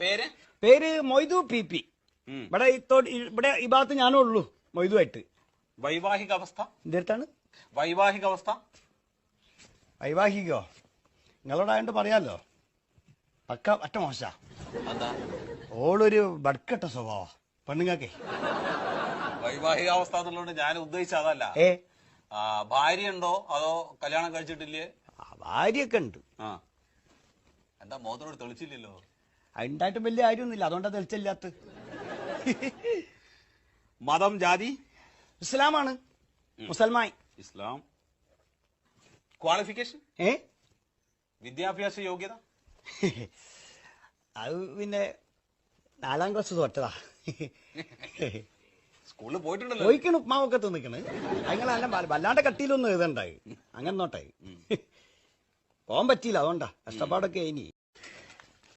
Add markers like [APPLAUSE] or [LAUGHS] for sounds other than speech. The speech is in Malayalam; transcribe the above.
പേര്? പേര് മൊയ്തു പി പി. ഇവിടെ ഇവിടെ ഈ ഭാഗത്ത് ഞാനേ ഉള്ളൂ മൊയ്തുമായിട്ട് വൈവാഹിക അവസ്ഥ എന്തെടുത്താണ് വൈവാഹിക? അവസ്ഥ വൈവാഹികോ നിങ്ങളോടായോണ്ട് പറയാലോ. പക്ക അറ്റ മോശ. എന്താ ഓളൊരു ബഡ്കട്ട സ്വഭാവ പെണ്ണുങ്ങക്കെ വൈവാഹിക അവസ്ഥ എന്നുള്ളതുകൊണ്ട് ഞാൻ ഉദ്ദേശിച്ച അതല്ല. ഏ? ആ, ഭാര്യയുണ്ടോ? അതോ കല്യാണം കഴിച്ചിട്ടില്ലേ? ആ, ഭാര്യയൊക്കെ ഉണ്ട്. ആ. എന്താ മോത്തിനോട് തെളിച്ചില്ലല്ലോ? ഉണ്ടായിട്ടും വലിയ കാര്യമൊന്നുമില്ല. അതുകൊണ്ടാ തെളിച്ചില്ലാത്ത [LAUGHS] മതം ജാതി? ഇസ്ലാമാണ്. മുസൽമാൻ ഇസ്ലാം. ക്വാളിഫിക്കേഷൻ? ഏ? വിദ്യാഭ്യാസ യോഗ്യത? [LAUGHS] അത് പിന്നെ നാലാം ക്ലാസ് തൊട്ടതാ [LAUGHS] സ്കൂളിൽ പോയിട്ടുണ്ടല്ലോ. ചോദിക്കണ ഉപ്മാവൊക്കെ തിന്നിക്കണ്. അങ്ങനെ നല്ല വല്ലാണ്ട് കട്ടിയിലൊന്നും എഴുതണ്ടായി. അങ്ങനെ നോട്ടായി. പോകാൻ പറ്റിയില്ല അതുകൊണ്ടാ. കഷ്ടപ്പാടൊക്കെ ഇനി.